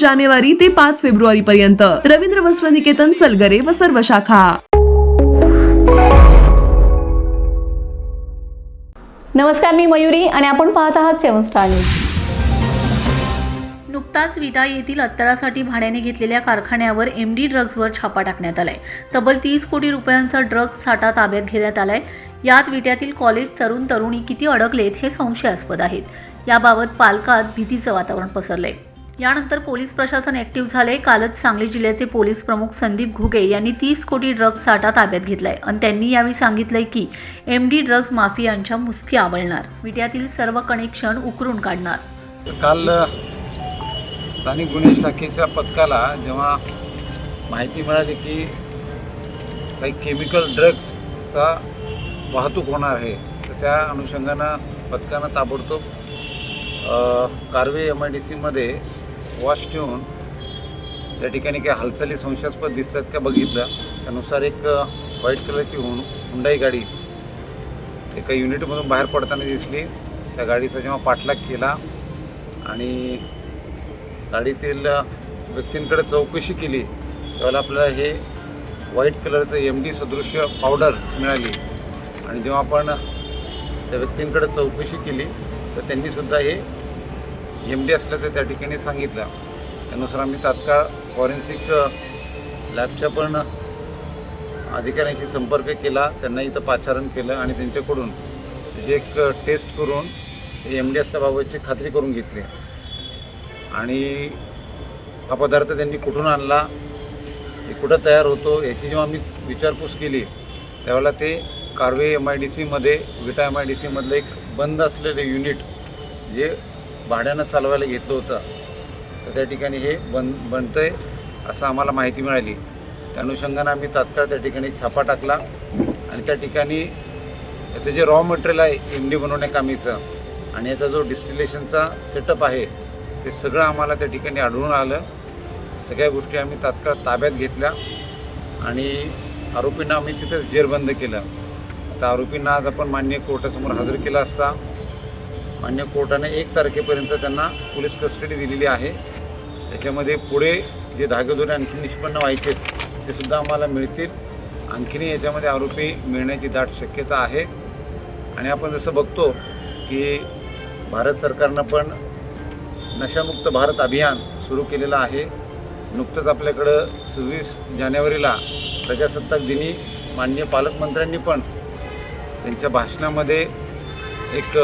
जानेवारी ते पाच फेब्रुवारी पर्यंत रवींद्र वस्त्र निकेतन सलगरे व सर्व शाखा. नमस्कार मी मयुरी आणि आपण पाहत आहात सेवन स्टार न्यूज. नुकताच विटा येथील अत्तरासाठी भाड्याने घेतलेल्या कारखान्यावर एम डी ड्रग्जवर छापा टाकण्यात आलाय. तब्बल तीस कोटी रुपयांचा ड्रग्ज साठा ताब्यात घेण्यात आलाय. यात विट्यातील कॉलेज तरुण तरुणी किती अडकलेत हे संशयास्पद आहेत. याबाबत पालकात भीतीचं वातावरण पसरलंय. यानंतर पोलीस प्रशासन ऍक्टिव्ह झाले. कालच सांगली जिल्ह्याचे पोलीस प्रमुख संदीप घुगे यांनी तीस कोटी ड्रग्ज साठा ताब्यात घेतलाय. आणि त्यांनी यावेळी सांगितलंय की एम डी ड्रग्ज माफियांच्या मुसकी आवळणार. विट्यातील सर्व कनेक्शन उकरून काढणार. काल स्थानिक गुन्हे शाखेच्या पथकाला जेव्हा माहिती मिळाली की काही केमिकल ड्रग्सचा वाहतूक होणार आहे तर त्या अनुषंगानं पथकानं ताबडतोब अ, कारवे एम आय डी सीमध्ये वॉच ठेवून त्या ठिकाणी काही हालचाली संशयास्पद दिसतात का बघितलं? त्यानुसार एक व्हाईट कलरची हुं हुंडाई गाडी एका युनिटमधून बाहेर पडताना दिसली. त्या गाडीचा जेव्हा पाठलाग केला आणि गाडीतील व्यक्तींकडे चौकशी केली त्यावेळेला आपल्याला हे व्हाईट कलरचं एम डी सदृश्य पावडर मिळाली. आणि जेव्हा आपण त्या व्यक्तींकडे चौकशी केली तर त्यांनीसुद्धा हे एम डी असल्याचं त्या ठिकाणी सांगितलं. त्यानुसार आम्ही तात्काळ फॉरेन्सिक लॅबच्या पण अधिकाऱ्यांशी संपर्क केला. त्यांना इथं पाचारण केलं आणि त्यांच्याकडून त्याची एक टेस्ट करून एम डी असल्याबाबतची खात्री करून घेतली. आणि हा पदार्थ त्यांनी कुठून आणला कुठं तयार होतो याची जेव्हा मी विचारपूस केली त्यावेळेला ते कारवे एम आय डी सीमध्ये विटा एम आय डी सीमधलं एक बंद असलेलं युनिट जे भाड्यानं चालवायला घेतलं होतं. तर त्या ठिकाणी हे बन बनतं आहे असं आम्हाला माहिती मिळाली. त्या अनुषंगानं आम्ही तात्काळ त्या ठिकाणी छापा टाकला आणि त्या ठिकाणी याचं जे रॉ मटेरियल आहे एम डी बनवण्याकामीचं आणि याचा जो डिस्टिलेशनचा सेटअप आहे ते सगळं आम्हाला त्या ठिकाणी आढळून आलं. सगळ्या गोष्टी आम्ही तात्काळ ताब्यात घेतल्या आणि आरोपींना आम्ही तिथेच जेरबंद केलं. आता आरोपींना आज आपण मान्य कोर्टासमोर हजर केला असता मान्य कोर्टाने एक तारखेपर्यंत त्यांना पोलीस कस्टडी दिलेली आहे. त्याच्यामध्ये पुढे जे धागेदोरे आणखी निष्पन्न व्हायचे ते सुद्धा आम्हाला मिळतील. आणखीनही याच्यामध्ये आरोपी मिळण्याची दाट शक्यता आहे. आणि आपण जसं बघतो की भारत सरकारनं पण नशामुक्त भारत अभियान सुरू केलेलं आहे. नुकतंच आपल्याकडं सव्वीस जानेवारीला प्रजासत्ताक दिनी माननीय पालकमंत्र्यांनी पण त्यांच्या भाषणामध्ये एक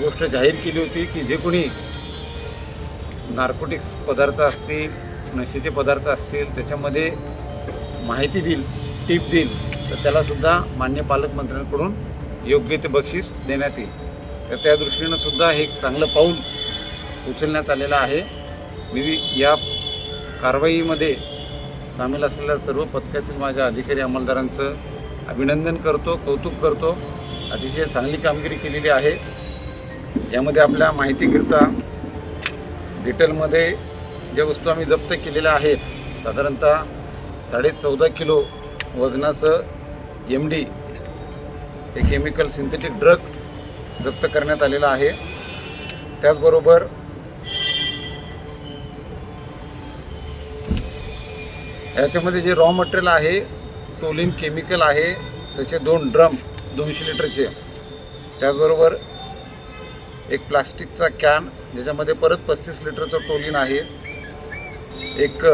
गोष्ट जाहीर केली होती की जे कोणी नार्कोटिक्स पदार्थ असतील नशेचे पदार्थ असतील त्याच्यामध्ये माहिती देईल टीप देईल तर त्यालासुद्धा मान्य पालकमंत्र्यांकडून योग्य ते बक्षीस देण्यात येईल. तर त्या दृष्टीनं सुद्धा हे एक चांगलं पाऊल उचलण्यात आलेलं आहे. मी या कारवाईमध्ये सामील असलेल्या सर्व पथकातील माझ्या अधिकारी अंमलदारांचं अभिनंदन करतो कौतुक करतो. अतिशय चांगली कामगिरी केलेली आहे. यामध्ये आपल्या माहितीकरिता डिटेलमध्ये ज्या वस्तू आम्ही जप्त केलेल्या आहेत साधारणतः साडे चौदा किलो वजनाचं एम डी हे केमिकल सिंथेटिक ड्रग जप्त करण्यात आलेलं आहे. त्याचबरोबर याच्यामध्ये जे रॉ मटेरियल आहे टोलिन केमिकल आहे त्याचे दोन ड्रम दोनशे लिटरचे त्याचबरोबर एक प्लास्टिकचा कॅन ज्याच्यामध्ये परत पस्तीस लिटरचं टोलिन आहे. एक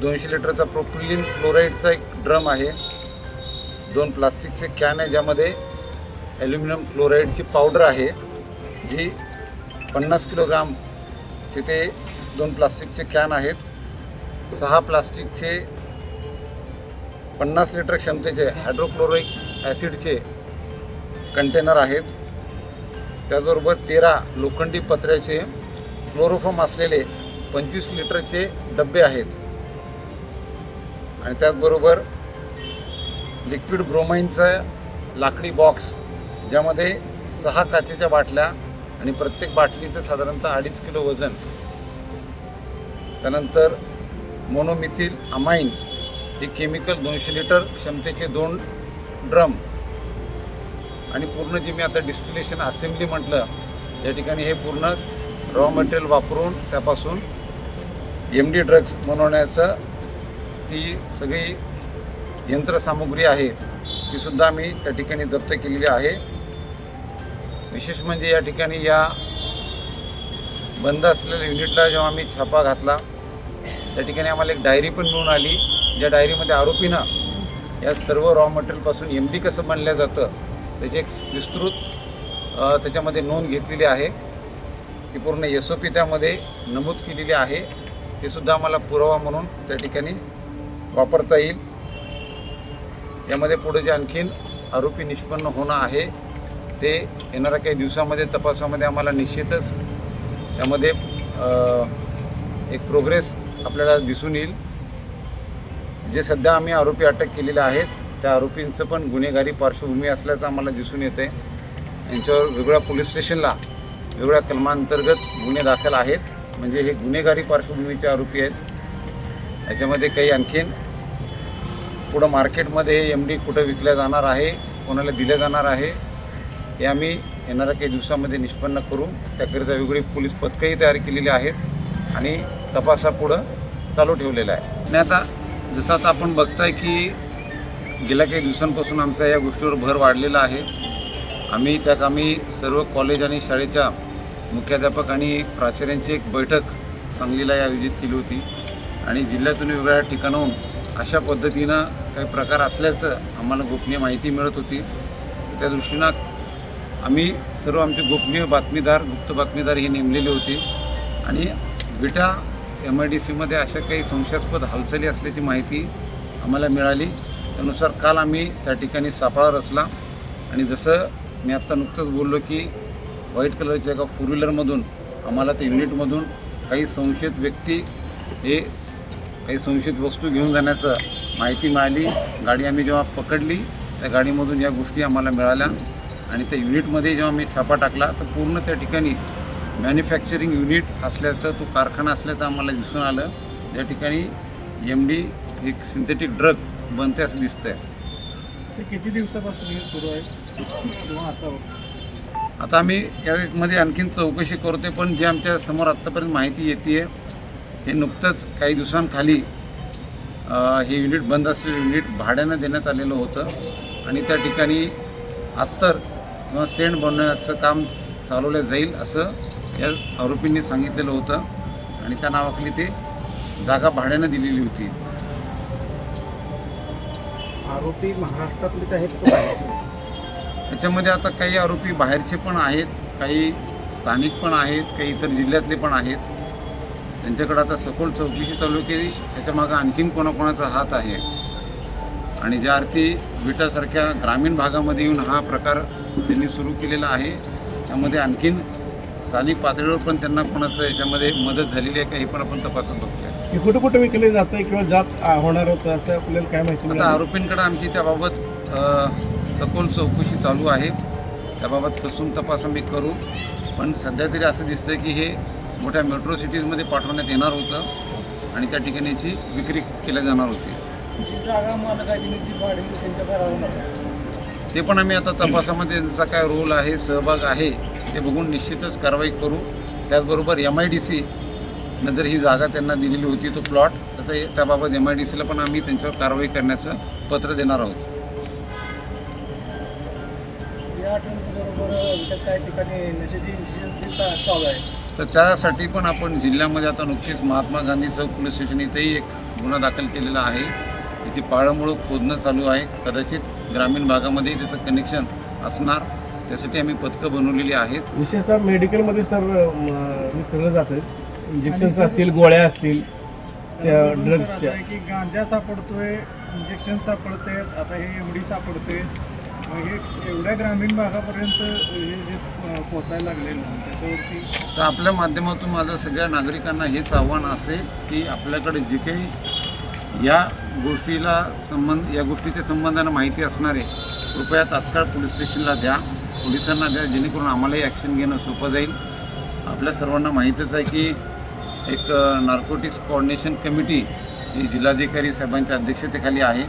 दोनशे लिटरचा प्रोपिलिन क्लोराईडचा एक ड्रम आहे. दोन प्लास्टिकचे कॅन आहे ज्यामध्ये ॲल्युमिनियम क्लोराईडची पावडर आहे जी पन्नास किलोग्राम तिथे दोन प्लास्टिकचे कॅन आहेत. सहा प्लास्टिकचे पन्नास लिटर क्षमतेचे हायड्रोक्लोरिक ॲसिडचे कंटेनर आहेत. त्याचबरोबर तेरा लोखंडी पत्र्याचे क्लोरोफॉम असलेले पंचवीस लिटरचे डबे आहेत. आणि त्याचबरोबर लिक्विड ब्रोमाईनचा लाकडी बॉक्स ज्यामध्ये सहा काचेच्या बाटल्या आणि प्रत्येक बाटलीचं साधारणतः अडीच किलो वजन. त्यानंतर मोनोमिथिल अमाईन हे केमिकल दोनशे लिटर क्षमतेचे दोन ड्रम आणि पूर्ण जे मी आता डिस्टिलेशन असेंब्ली म्हटलं या ठिकाणी हे पूर्ण रॉ मटेरियल वापरून त्यापासून एम डी ड्रग्ज बनवण्याचं ती सगळी यंत्रसामुग्री आहे तीसुद्धा आम्ही त्या ठिकाणी जप्त केलेली आहे. विशेष म्हणजे या ठिकाणी या बंद असलेल्या युनिटला जेव्हा आम्ही छापा घातला त्या ठिकाणी आम्हाला एक डायरी पण मिळून आली. ज्या डायरीमध्ये आरोपीनं या सर्व रॉ मटेरियलपासून एम डी कसं बनलं जातं त्याची एक विस्तृत त्याच्यामध्ये नोंद घेतलेली आहे. ती पूर्ण एस ओ पी त्यामध्ये नमूद केलेली आहे. ते सुद्धा आम्हाला पुरावा म्हणून त्या ठिकाणी वापरता येईल. यामध्ये पुढे जे आणखीन आरोपी निष्पन्न होणं आहे ते येणाऱ्या काही दिवसामध्ये तपासामध्ये आम्हाला निश्चितच त्यामध्ये एक प्रोग्रेस आपल्याला दिसून येईल. जे सध्या आम्ही आरोपी अटक केलेले आहेत त्या आरोपींचं पण गुन्हेगारी पार्श्वभूमी असल्याचं आम्हाला दिसून येते यांच्यावर वेगळ्या पोलीस स्टेशनला वेगळ्या कलमांतर्गत गुन्हे दाखल आहेत. म्हणजे हे गुन्हेगारी पार्श्वभूमीचे आरोपी आहेत. याच्यामध्ये काही आणखीन पुढं मार्केटमध्ये हे एम डी कुठं विकल्या जाणार आहे कोणाला दिलं जाणार आहे हे आम्ही येणाऱ्या काही दिवसामध्ये निष्पन्न करू त्याकरिता वेगळी पोलीस पथकंही तयार केलेली आहेत आणि तपासापुढं चालू ठेवलेला आहे. आणि आता जसं आता आपण बघताय की गेल्या काही दिवसांपासून आमचा या गोष्टीवर भर वाढलेला आहे. आम्ही त्या कामी सर्व कॉलेज आणि शाळेच्या मुख्याध्यापक आणि प्राचार्यांची एक बैठक सांगलीला आयोजित केली होती. आणि जिल्ह्यातून वेगवेगळ्या ठिकाणाहून अशा पद्धतीनं काही प्रकार असल्याचं आम्हाला गोपनीय माहिती मिळत होती. त्या दृष्टीनं आम्ही सर्व आमचे गोपनीय बातमीदार गुप्त बातमीदार हे नेमलेले होते. आणि विटा एम आय डी सीमध्ये अशा काही संशयास्पद हालचाली असल्याची माहिती आम्हाला मिळाली. त्यानुसार काल आम्ही त्या ठिकाणी सापळा रचला. आणि जसं मी आत्ता नुकतंच बोललो की व्हाईट कलरच्या एका फोर व्हीलरमधून आम्हाला त्या युनिटमधून काही संशयित व्यक्ती हे काही संशयित वस्तू घेऊन जाण्याचं माहिती मिळाली. गाडी आम्ही जेव्हा पकडली त्या गाडीमधून या गोष्टी आम्हाला मिळाल्या. आणि त्या युनिटमध्ये जेव्हा मी छापा टाकला तर पूर्ण त्या ठिकाणी मॅन्युफॅक्चरिंग युनिट असल्याचं तो कारखाना असल्याचं आम्हाला दिसून आलं. या ठिकाणी एम डी एक सिंथेटिक ड्रग बनते असं दिसतंय. असे किती दिवसापासून हे सुरू आहे? किंवा असावं? आता आम्ही यामध्ये आणखीन चौकशी करतोय पण जे आमच्यासमोर आत्तापर्यंत माहिती येते हे नुकतंच काही दिवसांखाली हे युनिट बंद असलेलं युनिट भाड्यानं देण्यात आलेलं होतं. आणि त्या ठिकाणी अत्तर किंवा सेंट बनवण्याचं काम चालवलं जाईल असं या आरोपींनी सांगितलेलं होतं. आणि त्या नावाखाली ते जागा भाड्यानं दिलेली होती. आरोपी महाराष्ट्रातलेच आहेत का त्याच्यामध्ये आता काही आरोपी बाहेरचे पण आहेत काही स्थानिक पण आहेत काही इतर जिल्ह्यातले पण आहेत. त्यांच्याकडे आता सखोल चौकशी चालू केली की आणखीन कोणाकोणाचा हात आहे? आणि ज्या अर्थी विटासारख्या ग्रामीण भागामध्ये येऊन हा प्रकार त्यांनी सुरू केलेला आहे त्यामध्ये आणखीन स्थानिक पातळीवर पण त्यांना कोणाचं याच्यामध्ये मदत झालेली आहे का हे पण आपण तपासत बघतोय हे कुठं कुठं विकले जात आहे किंवा जात होणार होतं असं आपल्याला काय माहिती आता मिळाली? आरोपींकडे आमची त्याबाबत अ, सखोल चौकशी चालू आहे त्याबाबत कसून तपास आम्ही करू पण सध्या तरी असं दिसतंय की हे मोठ्या मेट्रो सिटीजमध्ये पाठवण्यात येणार होतं आणि त्या ठिकाणी याची विक्री केल्या जाणार होती जी जागा मालक आहे जी भाडे त्यांच्या घरावर होणार. ते पण आम्ही आता तपासामध्ये त्यांचा काय रोल आहे सहभाग आहे ते बघून निश्चितच कारवाई करू त्याचबरोबर एम आय डी सी न जर ही जागा त्यांना दिलेली होती तो प्लॉट तर त्याबाबत एम आय डी सीला पण आम्ही त्यांच्यावर कारवाई करण्याचं पत्र देणार आहोत. तर त्यासाठी पण आपण जिल्ह्यामध्ये आता नुकतीच महात्मा गांधी चौक पोलीस स्टेशन इथेही एक गुन्हा दाखल केलेला आहे. तिथे पाळंमुळं खोदणं चालू आहे. कदाचित ग्रामीण भागामध्ये त्याचं कनेक्शन असणार. त्यासाठी आम्ही पथकं बनवलेली आहेत. विशेषतः मेडिकलमध्ये सर विकलं जातं इंजेक्शन्स असतील गोळ्या असतील त्या ड्रग्सच्या की गांजा सापडतोय इंजेक्शन सापडते आता हे एमडी सापडते. हे एवढ्या ग्रामीण भागापर्यंत हे जे पोचायला लागले त्याच्यावरती तर आपल्या माध्यमातून माझं सगळ्या नागरिकांना हेच आव्हान असेल की आपल्याकडे जे काही या गोष्टीला संबंध या गोष्टीच्या संबंधानं माहिती असणारे कृपया तात्काळ पोलीस स्टेशनला द्या. पोलिसांना द्या जेणेकरून आम्हालाही ॲक्शन घेणं सोपं जाईल. आपल्या सर्वांना माहीतच आहे की एक नार्कोटिक्स कोऑर्डिनेशन कमिटी ही जिल्हाधिकारी साहेबांच्या अध्यक्षतेखाली आहे.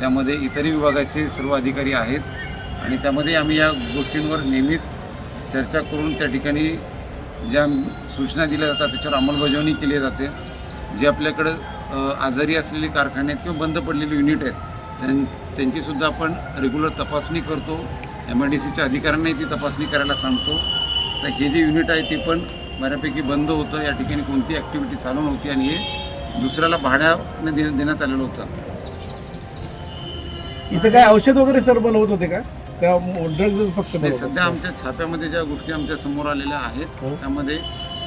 त्यामध्ये इतरही विभागाचे सर्व अधिकारी आहेत आणि त्यामध्ये आम्ही या गोष्टींवर नेहमीच चर्चा करून त्या ठिकाणी ज्या सूचना दिल्या जातात त्याच्यावर अंमलबजावणी केली जाते. जे आपल्याकडं आजारी असलेले कारखाने आहेत किंवा बंद पडलेले युनिट आहेत त्यां त्यांचीसुद्धा आपण रेग्युलर तपासणी करतो. एम आय डी सीच्या अधिकाऱ्यांनाही ती तपासणी करायला सांगतो. तर हे जे युनिट आहे ते पण बऱ्यापैकी बंद होतं या ठिकाणी कोणती ॲक्टिव्हिटी चालू नव्हती आणि हे दुसऱ्याला भाड्याने दे देण्यात आलेलं होतं इथे काय औषध वगैरे सर बनवत होते का का ड्रग्जच फक्त नाही सध्या? आमच्या छाप्यामध्ये ज्या गोष्टी आमच्यासमोर आलेल्या आहेत हो. त्यामध्ये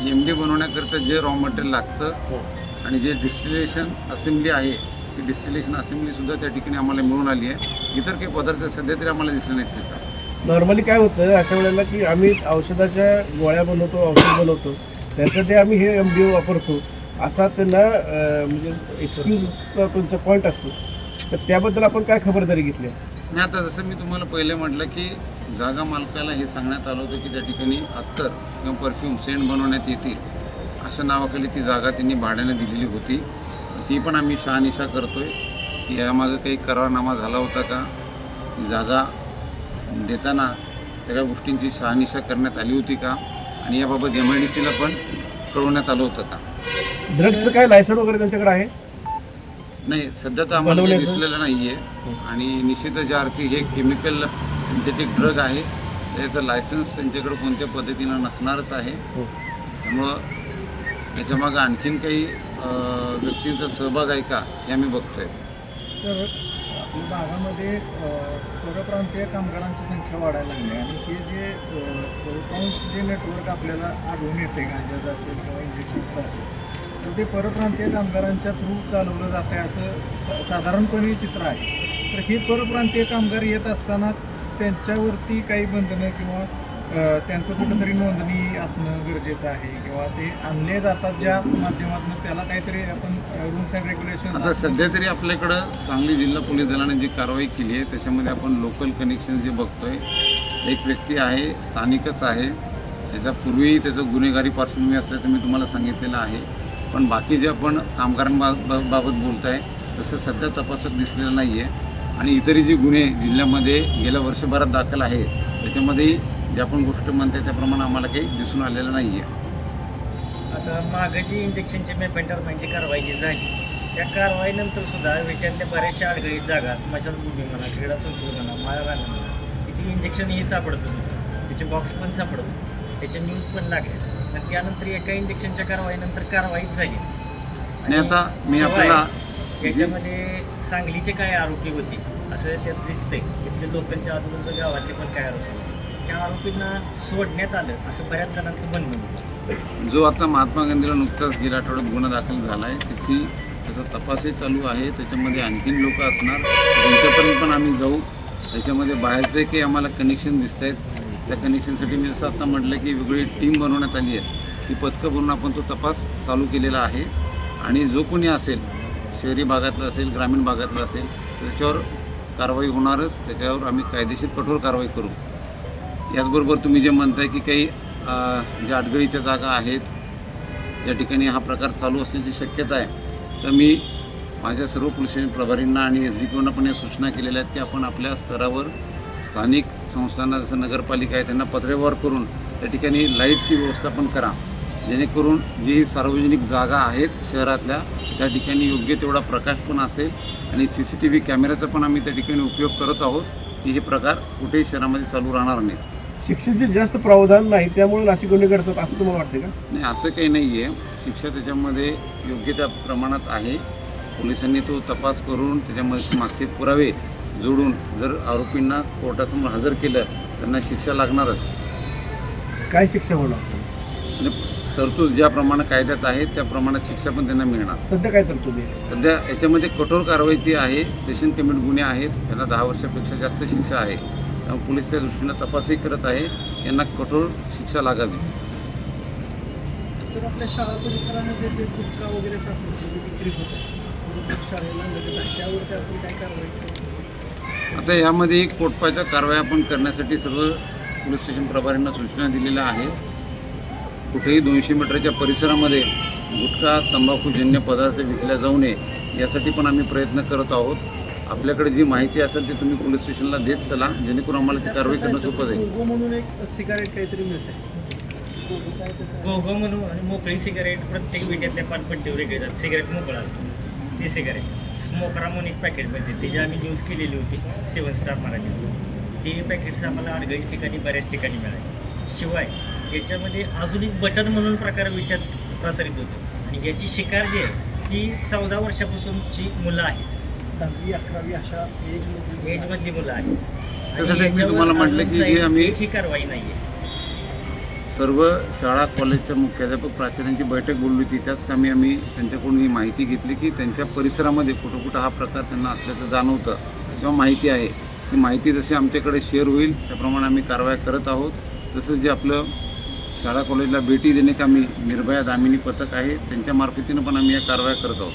एम डी बनवण्याकरता जे रॉ मटेरियल लागतं हो. आणि जे डिस्टिलेशन असेंब्ली आहे ती डिस्टिलेशन असेंब्लीसुद्धा त्या ठिकाणी आम्हाला मिळून आली आहे इतर काही पदार्थ सध्या तरी आम्हाला दिसले नाहीत तिथं नॉर्मली काय होतं अशा वेळेला की आम्ही औषधाच्या गोळ्या बनवतो औषध बनवतो. त्यासाठी आम्ही हे एम डी वापरतो. असा त्यांना म्हणजे एक्सक्यूजचा तुमचा पॉईंट असतो. तर त्याबद्दल आपण काय खबरदारी घेतली? आणि आता जसं मी तुम्हाला पहिले म्हटलं की जागा मालकाला हे सांगण्यात आलं होतं की त्या ठिकाणी अत्तर किंवा परफ्यूम सेंट बनवण्यात येतील. अशा नावाखाली ती जागा त्यांनी भाड्याने दिलेली होती. ती पण आम्ही शहानिशा करतोय. की यामागं काही करारनामा झाला होता का? ती जागा देताना सगळ्या गोष्टींची शहानिशा करण्यात आली होती का? आणि याबाबत एम आय डी सीला पण कळवण्यात आलं होतं का? ड्रग्जचं काय लायसन वगैरे त्यांच्याकडे आहे? नाही सध्या तर आम्हाला काही? दिसलेलं नाही आहे आणि निश्चितच ज्या अर्थी हे केमिकल सिंथेटिक ड्रग आहे त्याचं लायसन्स त्यांच्याकडे कोणत्या पद्धतीनं नसणारच आहे. हो. त्यामुळं याच्यामागं आणखीन काही अं, व्यक्तींचा सहभाग आहे का हे आम्ही बघतोय. सर भागामध्ये परप्रांतीय कामगारांची संख्या वाढायला लागली आणि हे जे बहुतांश जे नेटवर्क आपल्याला आढळून येते गांजाचं असेल किंवा इंजेक्शन्सचं असेल तर ते परप्रांतीय कामगारांच्या थ्रू चालवलं जातं आहे असं सा साधारणपणे चित्र आहे. तर हे परप्रांतीय कामगार येत असताना त्यांच्यावरती काही बंधनं किंवा त्यांचं कुठंतरी नोंदणी असणं गरजेचं आहे किंवा ते आणले जातात ज्या माध्यमातून त्याला काहीतरी आपण रूल्स अँड रेग्युलेशन आता सध्या तरी आपल्याकडं सांगली जिल्हा पोलीस दलाने जी कारवाई केली आहे त्याच्यामध्ये आपण लोकल कनेक्शन जे बघतोय एक व्यक्ती आहे स्थानिकच आहे. याच्या पूर्वी त्याचं गुन्हेगारी पार्श्वभूमी असल्याचं मी तुम्हाला सांगितलेलं आहे. पण बाकी जे आपण कामगारांबाबत बोलत आहे तसं सध्या तपासात दिसलेलं नाही आहे आणि इतरही जे गुन्हे जिल्ह्यामध्ये गेल्या वर्षभरात दाखल आहे त्याच्यामध्येही जे आपण गोष्ट म्हणताय त्याप्रमाणे आम्हाला काही दिसून आलेलं नाही आहे आता मागं जी इंजेक्शनची मेपेंटरमेंटची कारवाई जी झाली. त्या कारवाईनंतर सुद्धा विट्यातल्या बऱ्याचशा अडगळीत जागा स्मशानभूमी म्हणा क्रीडा संकुल म्हणा माळरान म्हणा तिथे इंजेक्शनही सापडतच होतं. त्याचे बॉक्स पण सापडत होते. त्याचे न्यूज पण लागले. आणि त्यानंतर एका इंजेक्शनच्या कारवाईनंतर कारवाईच झाली. आणि आता मी आपल्याला याच्यामध्ये सांगलीचे काय आरोपी होते असं त्यात दिसतंय. तिथले लोकलच्या आजूबाजूच्या गावातले पण काय आरोपी त्या आरोपींना सोडण्यात आलं असं बऱ्याच जणांचं म्हणणं होतं. जो आता महात्मा गांधीला नुकताच गेल्या आठवड्यात गुन्हा दाखल झाला आहे त्याची त्याचा तपासही चालू आहे. त्याच्यामध्ये आणखीन लोक असणार. त्यांच्यापर्यंत पण आम्ही जाऊ. त्याच्यामध्ये बाहेरचे काही आम्हाला कनेक्शन दिसत आहेत. त्या कनेक्शनसाठी मी जसं आता म्हटलं की वेगळी टीम बनवण्यात आली आहे. ती पथकं भरून आपण तो तपास चालू केलेला आहे. आणि जो कोणी असेल शहरी भागातलं असेल ग्रामीण भागातलं असेल त्याच्यावर कारवाई होणारच. त्याच्यावर आम्ही कायदेशीर कठोर कारवाई करू. याचबरोबर तुम्ही जे म्हणताय की काही ज्या अडगळीच्या जागा आहेत ज्या ठिकाणी हा प्रकार चालू असण्याची शक्यता आहे. तर मी माझ्या सर्व पोलीस प्रभारींना आणि एस डी पीओना पण या सूचना केलेल्या आहेत की आपण आपल्या स्तरावर स्थानिक संस्थांना जसं नगरपालिका आहे त्यांना पत्रेवर करून त्या ठिकाणी लाईटची व्यवस्था पण करा. जेणेकरून जी ही सार्वजनिक जागा आहेत शहरातल्या त्या ठिकाणी योग्य तेवढा प्रकाश पण असेल आणि सी सी टी व्ही कॅमेऱ्याचा पण आम्ही त्या ठिकाणी उपयोग करत आहोत की हे प्रकार कुठेही शहरामध्ये चालू राहणार नाहीत. शिक्षेचे जास्त प्रावधान नाही त्यामुळे नाशिक गुन्हे घडतात असं तुम्हाला वाटते का? नाही असं काही नाही आहे शिक्षा त्याच्यामध्ये योग्य त्या प्रमाणात आहे. पोलिसांनी तो तपास करून त्याच्यामध्ये मागचे पुरावे जोडून जर आरोपींना कोर्टासमोर हजर केलं त्यांना शिक्षा लागणारच. काय शिक्षा होणार? तरतूद ज्याप्रमाणे कायद्यात आहे त्या प्रमाणात शिक्षा पण त्यांना मिळणार. सध्या काय तरतुदी आहे? सध्या याच्यामध्ये कठोर कारवाईची आहे सेशन कमिट गुन्हे आहेत त्याला दहा वर्षापेक्षा जास्त शिक्षा आहे. त्यामुळे पोलीस त्या दृष्टीनं तपासही करत आहे. यांना कठोर शिक्षा लागावी. तर आपल्या शाळा परिसरामध्ये जे गुटखा वगैरे सापडतो जे विक्री होत आहे शाळेला लगत आहे. त्यावरती आपण काय कारवाई करू? आता यामध्ये कोटपाच्या कारवाया आपण करण्यासाठी सर्व पोलीस स्टेशन प्रभारींना सूचना दिलेल्या आहेत. कुठेही दोनशे मीटरच्या परिसरामध्ये गुटखा तंबाखूजन्य पदार्थ विकल्या जाऊ नये यासाठी पण आम्ही प्रयत्न करत आहोत. आपल्याकडे जी माहिती असेल ती तुम्ही पोलीस स्टेशनला देत चला जेणेकरून आम्हाला ती कारवाई करणं सोपं जाईल. गोगो म्हणून एक सिगारेट काहीतरी मिळते गोगो म्हणून आणि मोकळी सिगारेट प्रत्येक विट्यातल्या पानपट्टीवर येतात. सिगारेट मोकळं असतं. ती सिगारेट. स्मोकरा म्हणून एक पॅकेट मिळते त्याची आम्ही न्यूज केलेली होती सेवन स्टार मराठी. ते पॅकेट्स आम्हाला अडगळीच ठिकाणी बऱ्याच ठिकाणी मिळाले. शिवाय याच्यामध्ये अजून एक बटन म्हणून प्रकार विट्यात प्रसारित होतो. आणि याची शिकार जी आहे ती चौदा वर्षापासूनची मुलं आहेत. दहावी अकरावी अशा एजमध्ये एजमधली मुलं आहेत. त्यासाठी मी तुम्हाला म्हटलं की जे आम्ही- एकही कारवाई नाही आहे सर्व शाळा कॉलेजच्या मुख्याध्यापक प्राचार्यांची बैठक बोलली होती त्याच कामी आम्ही त्यांच्याकडून ही माहिती घेतली की त्यांच्या परिसरामध्ये कुठं कुठं हा प्रकार त्यांना असल्याचं जाणवतं किंवा माहिती आहे. ती माहिती जशी आमच्याकडे शेअर होईल त्याप्रमाणे आम्ही कारवाया करत आहोत. तसंच जे आपलं शाळा कॉलेजला भेटी देणे कामी निर्भया दामिनी पथक आहे त्यांच्या मार्फतीनं पण आम्ही या कारवाया करत आहोत.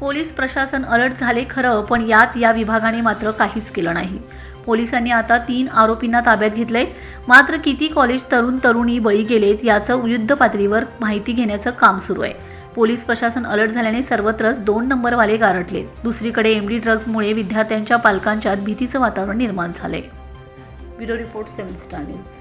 पोलीस प्रशासन अलर्ट झाले खरं पण यात या विभागाने मात्र काहीच केलं नाही. पोलिसांनी आता तीन आरोपींना ताब्यात घेतलंय. मात्र किती कॉलेज तरुण तरुणी बळी गेलेत याचं युद्ध पातळीवर माहिती घेण्याचं काम सुरू आहे. पोलीस प्रशासन अलर्ट झाल्याने सर्वत्रच दोन नंबरवाले गारटले दुसरीकडे एमडी ड्रग्जमुळे विद्यार्थ्यांच्या पालकांच्यात भीतीचं वातावरण निर्माण झालंय. Bureau report seven star news.